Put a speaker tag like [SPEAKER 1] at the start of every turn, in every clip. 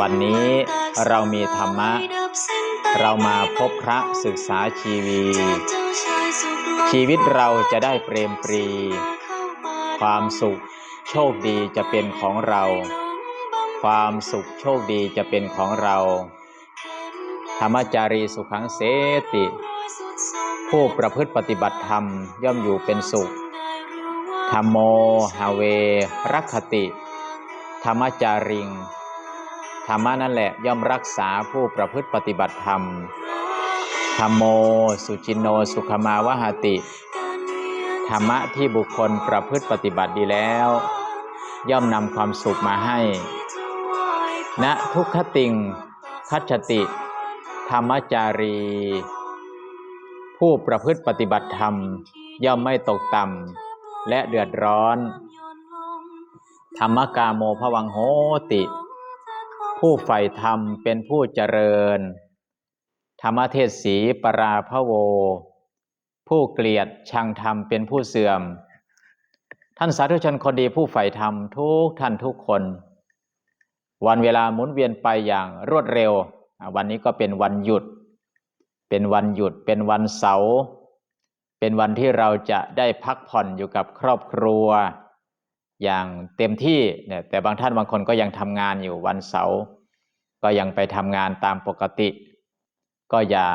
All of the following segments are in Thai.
[SPEAKER 1] วันนี้เรามีธรรมะ เรามาพบพระศึกษาชีวี ชีวิตเราจะได้เปรมปรี ความสุขโชคดีจะเป็นของเรา ความสุขโชคดีจะเป็นของเรา ธรรมจารีสุขังเสติ ผู้ประพฤติปฏิบัติธรรมย่อมอยู่เป็นสุขธรรมโมหาเวรักขติ ธรรมจาริง ธรรมะนั่นแหละย่อมรักษาผู้ประพฤติปฏิบัติธรรมธรรมโม สุจินโน สุขมาวหติ ธรรมะที่บุคคลประพฤติปฏิบัติดีแล้ว ย่อมนำความสุขมาให้ณทุกขติง คัจฉติ ธรรมจารี ผู้ประพฤติปฏิบัติธรรม ย่อมไม่ตกต่ำและเดือดร้อน ธรรมกาโมภวังโหติ ผู้ใฝ่ธรรมเป็นผู้เจริญ ธรรมเทศสีปราพโว ผู้เกลียดชังธรรมเป็นผู้เสื่อม ท่านสาธุชนคนดีผู้ใฝ่ธรรมทุกท่านทุกคน วันเวลาหมุนเวียนไปอย่างรวดเร็ว วันนี้ก็เป็นวันหยุด เป็นวันหยุดเป็นวันเสาร์เป็นวันที่เราจะได้พักผ่อนอยู่กับครอบครัว อย่างเต็มที่เนี่ยแต่บางท่านบางคนก็ยังทำงานอยู่วันเสาร์ก็ยังไปทำงานตามปกติ ก็อย่า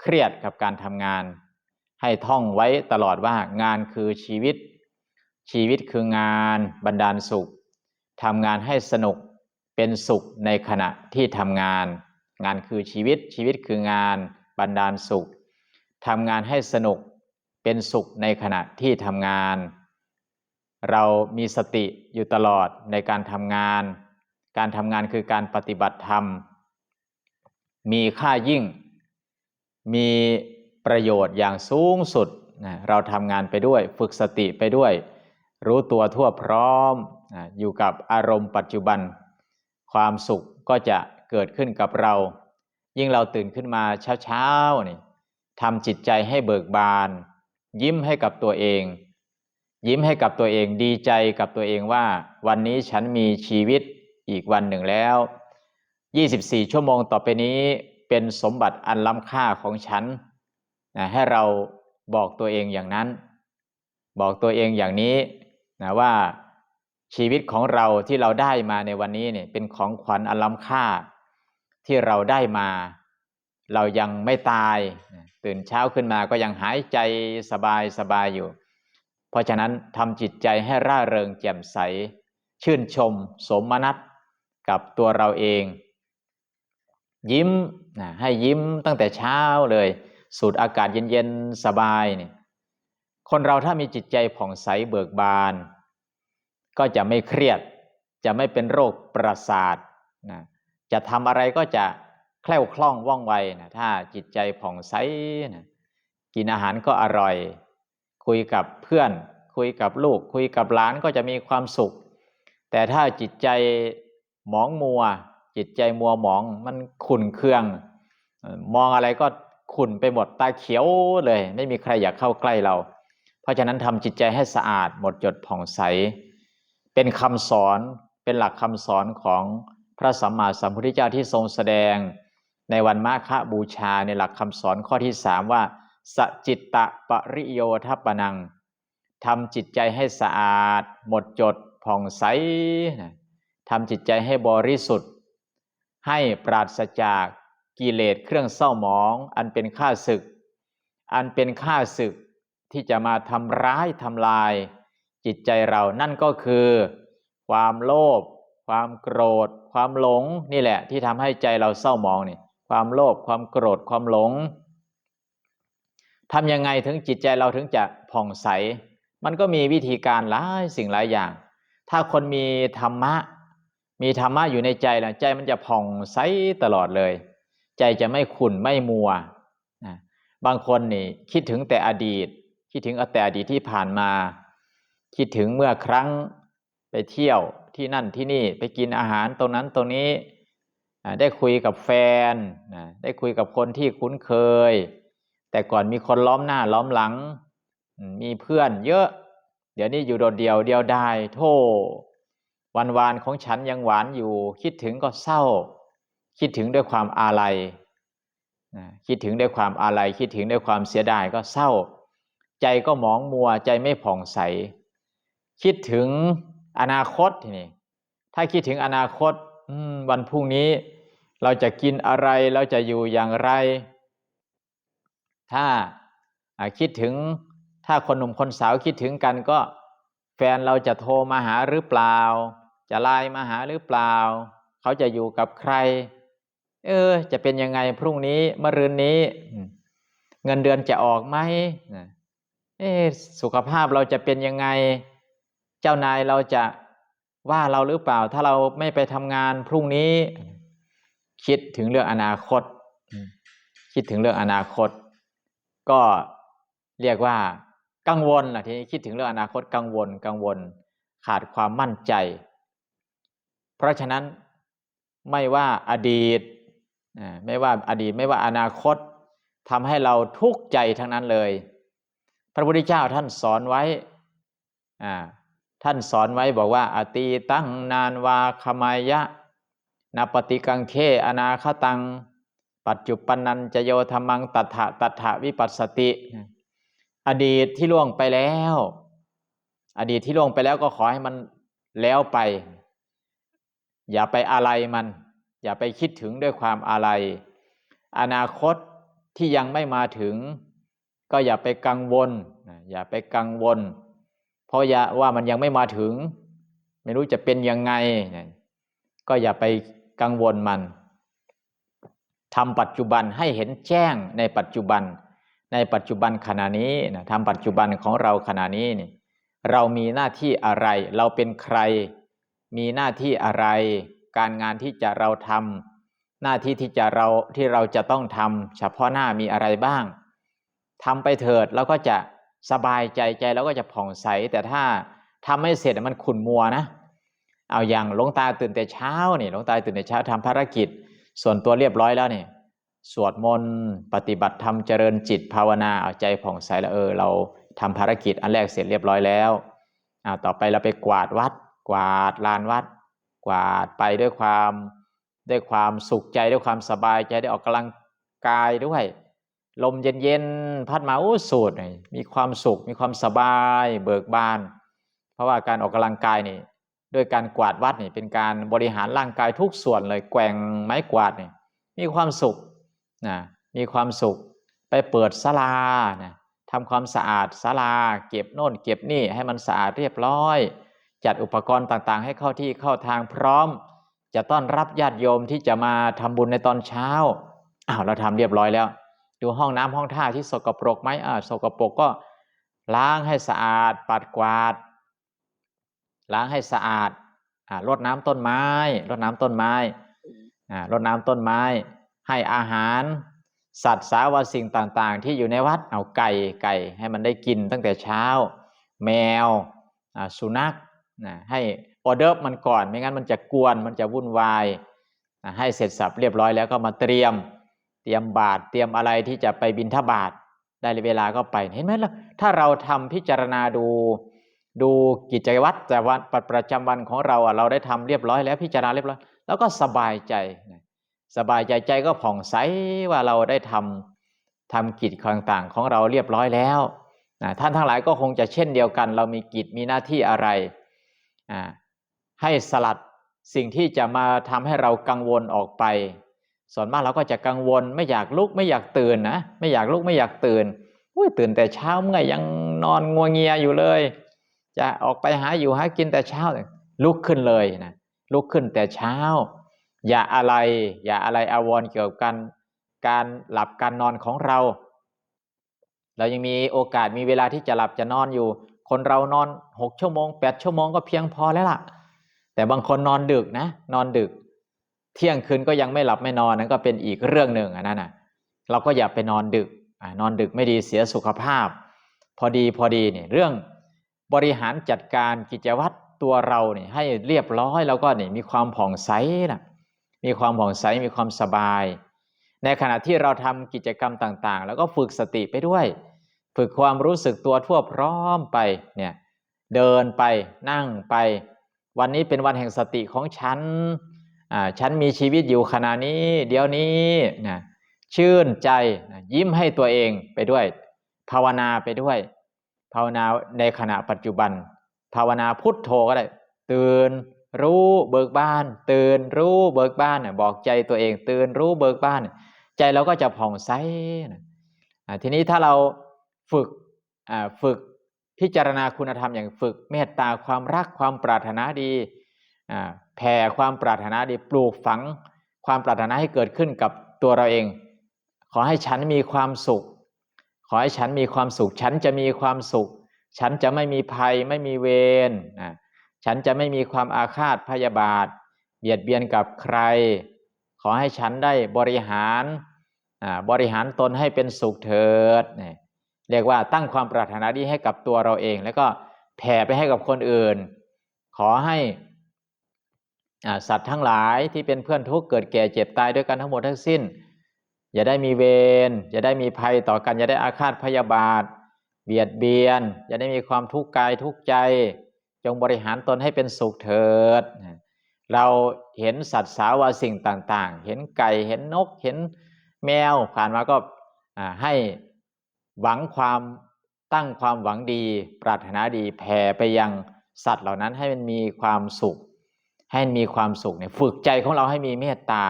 [SPEAKER 1] เครียดกับการทำงาน ให้ท่องไว้ตลอดว่างานคือชีวิต ชีวิตคืองานบรรดาลสุขทำงานให้สนุกเป็นสุขในขณะที่ทำงาน งานคือชีวิตชีวิตคืองานบรรดาลสุขทำงานให้สนุกเป็นสุขในขณะที่ทำงาน เรามีสติอยู่ตลอดในการทำงาน การทำงานคือการปฏิบัติธรรม มีค่ายิ่ง มีประโยชน์อย่างสูงสุดนะเราทำงานไปด้วย ฝึกสติไปด้วย รู้ตัวทั่วพร้อมนะอยู่กับอารมณ์ปัจจุบัน ความสุขก็จะเกิดขึ้นกับเรา ยิ่งเราตื่นขึ้นมาเช้าๆนี่ทำจิตใจให้เบิกบาน ยิ้มให้กับตัวเอง ยิ้มให้กับตัวเองดีใจกับตัวเองว่า วันนี้ฉันมีชีวิตอีกวันหนึ่งแล้ว 24 ชั่วโมงต่อไปนี้เป็นสมบัติอันล้ำค่าของฉันนะให้เราบอกตัวเองอย่างนั้น บอกตัวเองอย่างนี้นะว่าชีวิตของเราที่เราได้มาในวันนี้เนี่ยเป็นของขวัญอันล้ำค่า ที่เราได้มา เรายังไม่ตาย ตื่นเช้าขึ้นมาก็ยังหายใจสบายสบายอยู่ เพราะฉะนั้นทำจิตใจให้ร่าเริงแจ่มใส ชื่นชม สมนัตกับตัวเราเอง ยิ้มนะให้ยิ้มตั้งแต่เช้าเลย สูดอากาศเย็นๆ สบายเนี่ยคนเราถ้ามีจิตใจผ่องใสเบิกบาน ก็จะไม่เครียด จะไม่เป็นโรคประสาทนะจะทำอะไรก็จะแคล่วคล่องว่องไวนะถ้าจิตใจผ่องใสนะกินอาหารก็อร่อย คุยกับเพื่อน คุยกับลูก คุยกับหลานก็จะมีความสุข แต่ถ้าจิตใจหมองมัว จิตใจมัวหมองมันขุ่นเคือง มองอะไรก็ขุ่นไปหมดตาเขียวเลย ไม่มีใครอยากเข้าใกล้เรา เพราะฉะนั้นทำจิตใจให้สะอาดหมดจดผ่องใส เป็นคำสอนเป็นหลักคำสอนของพระสัมมาสัมพุทธเจ้าที่ทรงแสดง ในวันมาฆบูชาในหลักคำสอนข้อที่สามว่า สจิตตะปริโยทัปปนังทำจิตใจให้สะอาด หมดจดผ่องใสทำจิตใจให้บริสุทธิ์ ให้ปราศจากกิเลสเครื่องเศร้าหมอง อันเป็นข้าศึก อันเป็นข้าศึกที่จะมาทำร้ายทำลาย จิตใจเรานั่นก็คือ ความโลภความโกรธ ความหลงนี่แหละที่ทำให้ใจเราเศร้าหมองนี่ความโลภความโกรธความหลง ทำยังไงถึงจิตใจเราถึงจะผ่องใส มันก็มีวิธีการหลายสิ่งหลายอย่าง ถ้าคนมีธรรมะ มีธรรมะอยู่ในใจนะใจมันจะผ่องใสตลอดเลย ใจจะไม่ขุ่นไม่มัวนะบางคนนี่คิดถึงแต่อดีต คิดถึงแต่อดีตที่ผ่านมา คิดถึงเมื่อครั้งไปเที่ยวที่นั่นที่นี่ไปกินอาหารตรงนั้นตรงนี้ได้คุยกับแฟน ได้คุยกับคนที่คุ้นเคย แต่ก่อนมีคนล้อมหน้าล้อมหลัง มีเพื่อนเยอะ เดี๋ยวนี้อยู่โดดเดี่ยวเดียวดายโธ่วันวานของฉันยังหวานอยู่ คิดถึงก็เศร้า คิดถึงด้วยความอาลัยคิดถึงด้วยความอาลัยคิดถึงด้วยความเสียดายก็เศร้า ใจก็หมองมัวใจไม่ผ่องใส คิดถึงอนาคตทีนี้ถ้าคิดถึงอนาคตวันพรุ่งนี้ เราจะกินอะไรเราจะอยู่อย่างไร ถ้าคิดถึงถ้าคนหนุ่มคนสาวคิดถึงกันก็แฟนเราจะโทรมาหาหรือเปล่า จะไลน์มาหาหรือเปล่า เขาจะอยู่กับใคร เออ จะเป็นยังไงพรุ่งนี้มะรืนนี้ เงินเดือนจะออกไหมเอะสุขภาพเราจะเป็นยังไง เจ้านายเราจะว่าเราหรือเปล่า ถ้าเราไม่ไปทำงานพรุ่งนี้ คิดถึงเรื่องอนาคต คิดถึงเรื่องอนาคต ก็เรียกว่ากังวลล่ะทีนี้คิดถึงเรื่องอนาคตกังวลกังวลขาดความมั่นใจ เพราะฉะนั้นไม่ว่าอดีตไม่ว่าอดีตไม่ว่าอนาคตทำให้เราทุกข์ใจทั้งนั้นเลย พระพุทธเจ้าท่านสอนไว้ท่านสอนไว้บอกว่า อตีตั้งนานวาคมายะนาปฏิกังเคอนาคตัง ปัจจุปันนันจะโยธรรมังตัถะตัถะวิปัสสติ อดีตที่ล่วงไปแล้ว อดีตที่ล่วงไปแล้วก็ขอให้มันแล้วไป อย่าไปอะไรมัน อย่าไปคิดถึงด้วยความอะไรอนาคตที่ยังไม่มาถึง ก็อย่าไปกังวลนะอย่าไปกังวล เพราะอย่าว่ามันยังไม่มาถึง ไม่รู้จะเป็นยังไงนะก็อย่าไปกังวลมัน ทำปัจจุบันให้เห็นแจ้งในปัจจุบัน ในปัจจุบันขณะนี้นะทำปัจจุบันของเราขณะนี้นี่เรามีหน้าที่อะไร เราเป็นใคร มีหน้าที่อะไร การงานที่จะเราทำหน้าที่ที่จะเราที่เราจะต้องทำเฉพาะหน้ามีอะไรบ้างทำไปเถิดแล้วก็จะสบายใจใจแล้วก็จะผ่องใส แต่ถ้าทำไม่เสร็จมันขุ่นมัวนะ เอาอย่างหลวงตาตื่นแต่เช้านี่หลวงตาตื่นแต่เช้าทำภารกิจ ส่วนตัวเรียบร้อยแล้วนี่สวดมนต์ปฏิบัติธรรมเจริญจิตภาวนาเอาใจผ่องใสแล้วเออเราทำภารกิจอันแรกเสร็จเรียบร้อยแล้วอ่าต่อไปเราไปกวาดวัด กวาดลานวัด กวาดไปด้วยความด้วยความสุขใจด้วยความสบายใจได้ออกกำลังกายด้วย ลมเย็นๆพัดมาโอ้สูดมีความสุขมีความสบายเบิกบาน เพราะว่าการออกกำลังกายนี่ ด้วยการกวาดวัดนี่เป็นการบริหารร่างกายทุกส่วนเลยแกว่งไม้กวาดนี่มีความสุขนะมีความสุขไปเปิดศาลานะทำความสะอาดศาลา เก็บโน่นเก็บนี่ให้มันสะอาดเรียบร้อย จัดอุปกรณ์ต่างๆ ให้เข้าที่เข้าทางพร้อม จะต้อนรับญาติโยมที่จะมาทำบุญในตอนเช้าอ้าวเราทำเรียบร้อยแล้ว ดูห้องน้ำห้องท่าที่สกปรกไหมอ่าสกปรกก็ล้างให้สะอาดปัดกวาด ล้างให้สะอาดอ่ารดน้ำต้นไม้รดน้ำต้นไม้อ่ารดน้ำต้นไม้ ให้อาหาร สัตว์สาวสิ่งต่างๆ ที่อยู่ในวัดเอาไก่ไก่ให้มันได้กินตั้งแต่เช้า แมวอ่าสุนัขนะให้ออเดอร์มันก่อน ไม่งั้นมันจะกวนมันจะวุ่นวายนะให้เสร็จสับเรียบร้อยแล้วก็มาเตรียม เตรียมบาตรเตรียมอะไรที่จะไปบินทบาทได้เวลาก็ไปเห็นไหมล่ะถ้าเราทำพิจารณาดู ดูกิจวัตรแต่วันประจำวันของเราเราได้ทำเรียบร้อยแล้วพิจารณาเรียบร้อย แล้วก็สบายใจ สบายใจใจก็ผ่องใสว่าเราได้ทำทำกิจต่างๆของเราเรียบร้อยแล้วนะท่านทั้งหลายก็คงจะเช่นเดียวกัน เรามีกิจมีหน้าที่อะไร ให้สลัดสิ่งที่จะมาทำให้เรากังวลออกไป ส่วนมากเราก็จะกังวลไม่อยากลุกไม่อยากตื่นนะไม่อยากลุกไม่อยากตื่นอุ้ยตื่นแต่เช้าเมื่อยังนอนงัวเงียอยู่เลย จะออกไปหาอยู่หากินแต่เช้า ลุกขึ้นเลยนะลุกขึ้นแต่เช้า อย่าอะไร อย่าอะไรอาวรณ์เกี่ยวกับการการหลับการนอนของเรา เรายังมีโอกาสมีเวลาที่จะหลับจะนอนอยู่ คนเรานอนหกชั่วโมงแปดชั่วโมงก็เพียงพอแล้วล่ะ แต่บางคนนอนดึกนะ นอนดึก เที่ยงคืนก็ยังไม่หลับไม่นอนนั่นก็เป็นอีกเรื่องหนึ่งอันนั้นนะเราก็อย่าไปนอนดึกอนอนดึกไม่ดีเสียสุขภาพ พอดีพอดีเนี่ยเรื่อง บริหารจัดการกิจวัตรตัวเราเนี่ยให้เรียบร้อยแล้วก็นี่มีความผ่องใสนะมีความผ่องใสมีความสบาย ในขณะที่เราทำกิจกรรมต่างๆ แล้วก็ฝึกสติไปด้วย ฝึกความรู้สึกตัวทั่วพร้อมไปเนี่ยเดินไปนั่งไป วันนี้เป็นวันแห่งสติของฉันอ่าฉันมีชีวิตอยู่ขณะนี้ เดี๋ยวนี้นะชื่นใจนะยิ้มให้ตัวเองไปด้วย ภาวนาไปด้วย ภาวนาในขณะปัจจุบัน ภาวนาพุทโธก็ได้ ตื่นรู้เบิกบาน ตื่นรู้เบิกบานบอกใจตัวเอง ตื่นรู้เบิกบาน ใจเราก็จะผ่องใสทีนี้ถ้าเราฝึกฝึกพิจารณาคุณธรรมอย่างฝึกเมตตาความรักความปรารถนาดีแผ่ความปรารถนาดีปลูกฝัง ความปรารถนาให้เกิดขึ้นกับตัวเราเอง ขอให้ฉันมีความสุข ขอให้ฉันมีความสุข ฉันจะมีความสุข ฉันจะไม่มีภัยไม่มีเวรฉันจะไม่มีความอาฆาตพยาบาท เบียดเบียนกับใคร ขอให้ฉันได้บริหารบริหารตนให้เป็นสุขเถิดเรียกว่าตั้งความปรารถนาดีให้กับตัวเราเอง แล้วก็แผ่ไปให้กับคนอื่น ขอให้สัตว์ทั้งหลายที่เป็นเพื่อนทุกข์เกิดแก่เจ็บตายด้วยกันทั้งหมดทั้งสิ้น อย่าได้มีเวรอย่าได้มีภัยต่อกัน อย่าได้อาฆาตพยาบาท เบียดเบียน อย่าได้มีความทุกข์กายทุกข์ใจ จงบริหารตนให้เป็นสุขเถิด เราเห็นสัตว์สาวาสิ่งต่างๆ เห็นไก่เห็นนกเห็นแมวผ่านมาก็ให้หวังความตั้งความหวังดี ปรารถนาดีแผ่ไปยังสัตว์เหล่านั้นให้มันมีความสุข ให้มีความสุขเนี่ยฝึกใจของเราให้มีเมตตา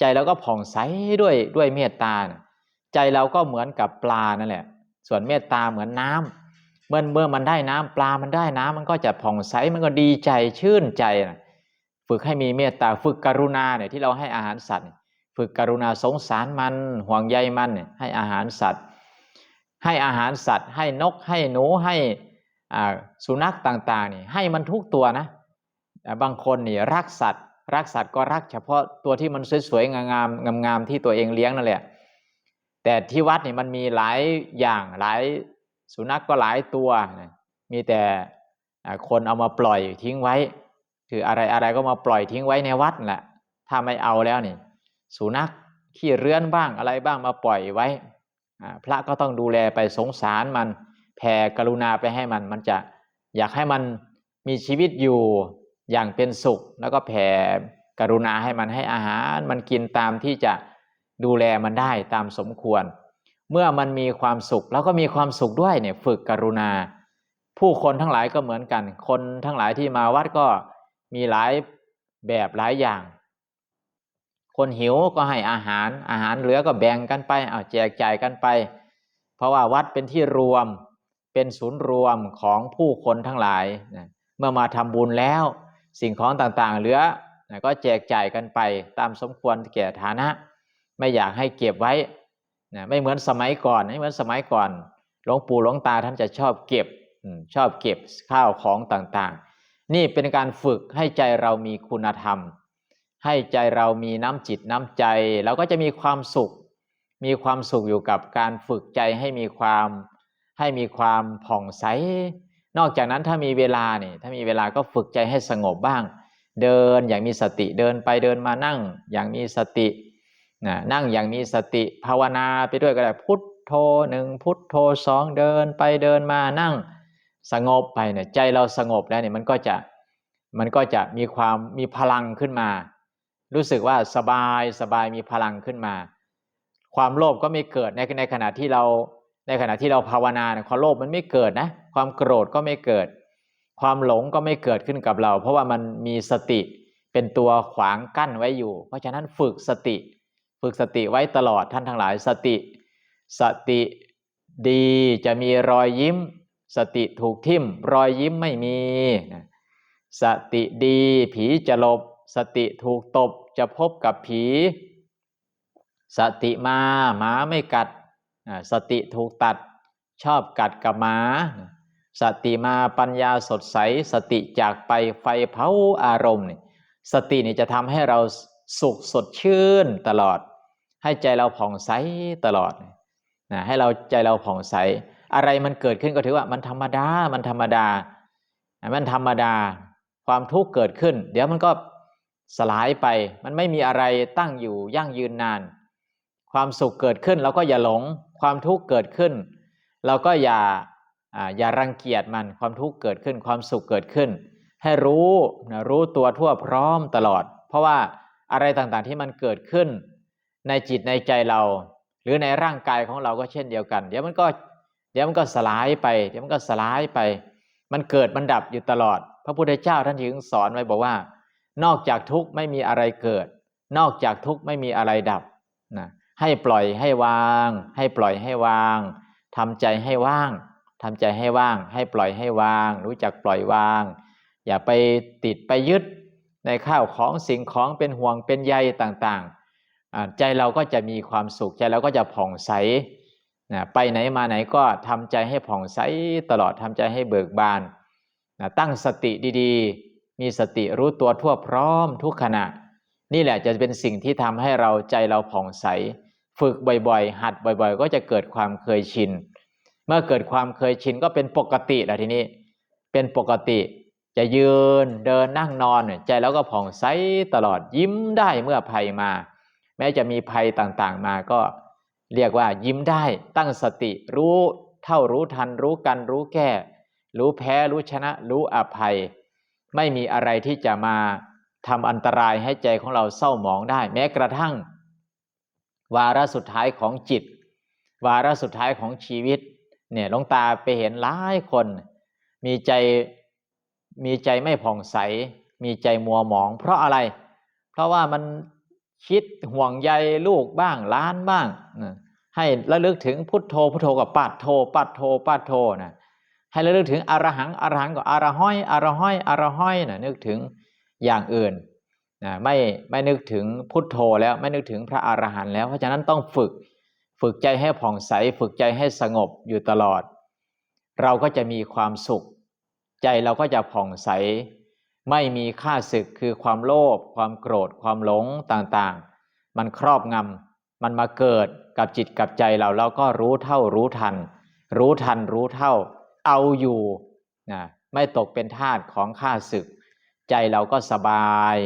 [SPEAKER 1] ใจเราก็ผ่องใสด้วยด้วยเมตตาใจเราก็เหมือนกับปลานั่นแหละ ส่วนเมตตาเหมือนน้ำเมื่อเมื่อมันได้น้ำปลามันได้น้ำมันก็จะผ่องใสมันก็ดีใจชื่นใจนะฝึกให้มีเมตตาฝึกกรุณาเนี่ยที่เราให้อาหารสัตว์ ฝึกกรุณาสงสารมันห่วงใยมันให้อาหารสัตว์ ให้อาหารสัตว์ ให้นกให้หนูให้สุนัขต่างๆนี่ให้มันทุกตัวนะบางคนนี่รักสัตว์ รักสัตว์ก็รักเฉพาะตัวที่มันสวยๆงามๆงามๆที่ตัวเองเลี้ยงนั่นแหละ แต่ที่วัดนี่มันมีหลายอย่างหลายสุนัขกก็หลายตัว มีแต่คนเอามาปล่อยทิ้งไว้ คืออะไรอะไรก็มาปล่อยทิ้งไว้ในวัดแหละ ถ้าไม่เอาแล้วนี่ สุนัขขี้เรื้อนบ้างอะไรบ้างมาปล่อยไว้ พระก็ต้องดูแลไปสงสารมันแผ่กรุณาไปให้มัน มันจะอยากให้มันมีชีวิตอยู่ อย่างเป็นสุข แล้วก็แผ่กรุณาให้มันให้อาหารมันกินตามที่จะดูแลมันได้ตามสมควร เมื่อมันมีความสุขแล้วก็มีความสุขด้วยเนี่ยฝึกกรุณา ผู้คนทั้งหลายก็เหมือนกัน คนทั้งหลายที่มาวัดก็มีหลายแบบหลายอย่าง คนหิวก็ให้อาหารอาหารเหลือก็แบ่งกันไปเอาแจกจ่ายกันไป เพราะว่าวัดเป็นที่รวมเป็นศูนย์รวมของผู้คนทั้งหลายนะเมื่อมาทำบุญแล้ว สิ่งของต่างๆ เหลือก็แจกจ่ายกันไปตามสมควรแก่ฐานะ ไม่อยากให้เก็บไว้นะไม่เหมือนสมัยก่อนไม่เหมือนสมัยก่อนหลวงปู่หลวงตาท่านจะชอบเก็บชอบเก็บข้าวของต่างๆ นี่เป็นการฝึกให้ใจเรามีคุณธรรม ให้ใจเรามีน้ำจิตน้ำใจเราก็จะมีความสุข มีความสุขอยู่กับการฝึกใจให้มีความให้มีความผ่องใส นอกจากนั้นถ้ามีเวลาเนี่ยถ้ามีเวลาก็ฝึกใจให้สงบบ้าง เดินอย่างมีสติเดินไปเดินมานั่งอย่างมีสตินะนั่งอย่างมีสติภาวนาไปด้วยก็ได้พุทโธหนึ่งพุทโธสองเดินไปเดินมานั่งสงบไปเนี่ยใจเราสงบแล้วเนี่ยมันก็จะมันก็จะมีความมีพลังขึ้นมา รู้สึกว่าสบายสบายมีพลังขึ้นมา ความโลภก็ไม่เกิดในในขณะที่เรา ในขณะที่เราภาวนาความโลภมันไม่เกิดนะ ความโกรธก็ไม่เกิด ความหลงก็ไม่เกิดขึ้นกับเรา เพราะว่ามันมีสติเป็นตัวขวางกั้นไว้อยู่ เพราะฉะนั้นฝึกสติ ฝึกสติไว้ตลอดท่านทั้งหลายสติ สติดีจะมีรอยยิ้ม สติถูกทิ่ม รอยยิ้มไม่มี สติดีผีจะหลบ สติถูกตบจะพบกับผี สติมาหมาไม่กัด สติถูกตัดชอบกัดกับหมาสติมาปัญญาสดใส สติจากไปไฟเผาอารมณ์นี่สตินี่จะทำให้เราสุขสดชื่นตลอด ให้ใจเราผ่องใสตลอดนะให้เราใจเราผ่องใส อะไรมันเกิดขึ้นก็ถือว่ามันธรรมดา มันธรรมดา มันธรรมดา ความทุกข์เกิดขึ้น เดี๋ยวมันก็สลายไป มันไม่มีอะไรตั้งอยู่ยั่งยืนนาน ความสุขเกิดขึ้นเราก็อย่าหลง ความทุกข์เกิดขึ้น เราก็อย่าอย่ารังเกียจมันความทุกข์เกิดขึ้น ความสุขเกิดขึ้น ให้รู้นะรู้ตัวทั่วพร้อมตลอด เพราะว่าอะไรต่างๆที่มันเกิดขึ้น ในจิตในใจเรา หรือในร่างกายของเราก็เช่นเดียวกัน เดี๋ยวมันก็เดี๋ยวมันก็สลายไป เดี๋ยวมันก็สลายไป มันเกิดมันดับอยู่ตลอด พระพุทธเจ้าท่านถึงสอนไว้บอกว่า นอกจากทุกข์ไม่มีอะไรเกิด นอกจากทุกข์ไม่มีอะไรดับนะ ให้ปล่อยให้วาง ให้ปล่อยให้วางทำใจให้ว่างทำใจให้ว่าง ให้ปล่อยให้วาง รู้จักปล่อยวาง อย่าไปติดไปยึดในข้าวของสิ่งของเป็นห่วงเป็นใยต่างๆ ใจเราก็จะมีความสุขใจเราก็จะผ่องใสนะไปไหนมาไหนก็ทำใจให้ผ่องใสตลอดทำใจให้เบิกบานนะตั้งสติดีๆ มีสติรู้ตัวทั่วพร้อมทุกขณะ นี่แหละจะเป็นสิ่งที่ทำให้เราใจเราผ่องใส ฝึกบ่อยๆ หัดบ่อยๆ ก็จะเกิดความเคยชิน เมื่อเกิดความเคยชินก็เป็นปกติแล้วทีนี้ เป็นปกติ จะยืนเดินนั่งนอน ใจเราก็ผ่องใสตลอดยิ้มได้เมื่อภัยมา แม้จะมีภัยต่างๆมาก็เรียกว่ายิ้มได้ตั้งสติรู้เท่ารู้ทันรู้กันรู้แก้ รู้แพ้รู้ชนะ รู้อภัย ไม่มีอะไรที่จะมาทำอันตรายให้ใจของเราเศร้าหมองได้ แม้กระทั่ง วาระสุดท้ายของจิต วาระสุดท้ายของชีวิตเนี่ยลงตาไปเห็นหลายคน มีใจมีใจไม่ผ่องใส มีใจมัวหมอง เพราะอะไร เพราะว่ามันคิดห่วงใยลูกบ้างล้านบ้าง ให้ระลึกถึงพุทโธพุทโธกับปัดโธปัดโธปัดโธนะให้ระลึกถึงอรหังอรหังกับอรห้อยอรห้อยอรห้อยนะนึกถึงอย่างอื่น นะไม่ไม่นึกถึงพุทโธแล้วไม่นึกถึงพระอรหันต์แล้ว เพราะฉะนั้นต้องฝึกฝึกใจให้ผ่องใส ฝึกใจให้สงบอยู่ตลอด เราก็จะมีความสุข ใจเราก็จะผ่องใส ไม่มีค่าศึกคือความโลภความโกรธความหลงต่างๆ มันครอบงำมันมาเกิดกับจิตกับใจเราเราก็รู้เท่ารู้ทัน รู้ทันรู้เท่า เอาอยู่นะไม่ตกเป็นทาสของข้าศึก ใจเราก็สบาย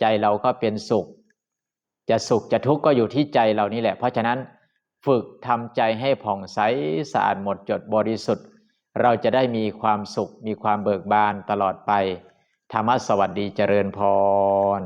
[SPEAKER 1] ใจเราก็เป็นสุข จะสุขจะทุกข์ก็อยู่ที่ใจเรานี่แหละ เพราะฉะนั้นฝึกทำใจให้ผ่องใสสะอาดหมดจดบริสุทธิ์ เราจะได้มีความสุขมีความเบิกบานตลอดไป ธรรมสวัสดีเจริญพร